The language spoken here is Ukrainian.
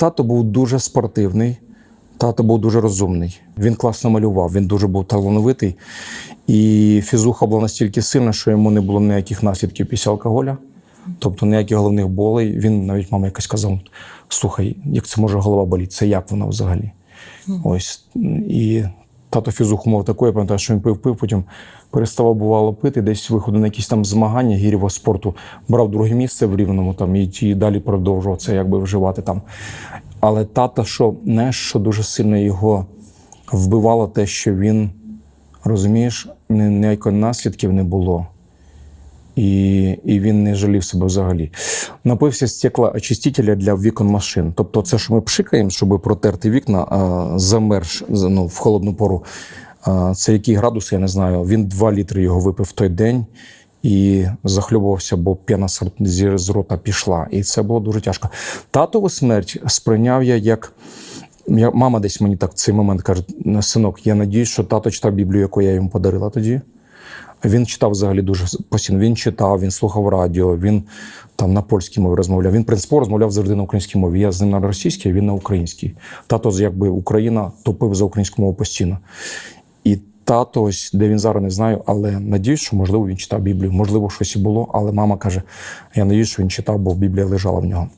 Тато був дуже спортивний, тато був дуже розумний. Він класно малював, він дуже був талановитий. І фізуха була настільки сильна, що йому не було ніяких наслідків після алкоголя, тобто ніяких головних болей. Він навіть мама якось казав: слухай, як це може голова боліти? Це як вона взагалі? Ось. І тато фізух умов такої, я пам'ятаю, що він пив, пив, потім переставав бувало пити, десь виходив на якісь там змагання гірєвого спорту, брав друге місце в рівному там і, і далі продовжував це якби вживати там. Але тата, що не що дуже сильно його вбивало, те, що він, розумієш, ні- ніякої наслідків не було. І, і він не жалів себе взагалі. Напився стекла очистителя для вікон машин. Тобто, це, що ми пшикаємо, щоб протерти вікна, а, замерз ну, в холодну пору. А, це який градус, я не знаю. Він 2 літри його випив в той день і захлюбувався, бо п'яна з рота пішла. І це було дуже тяжко. Татову смерть сприйняв я як. Мама десь мені так в цей момент каже: синок, я надіюсь, що тато читав Біблію, яку я йому подарила тоді. Він читав взагалі дуже постійно. Він читав, він слухав радіо, він там на польській мові розмовляв. Він принципово розмовляв завжди на українській мові. Я з ним на російській, а він на українській. Тато, якби Україна, топив за українську мову постійно. І тато, ось де він зараз не знаю, але надіюсь, що можливо він читав Біблію. Можливо, щось і було. Але мама каже: я надіюсь, що він читав, бо Біблія лежала в нього.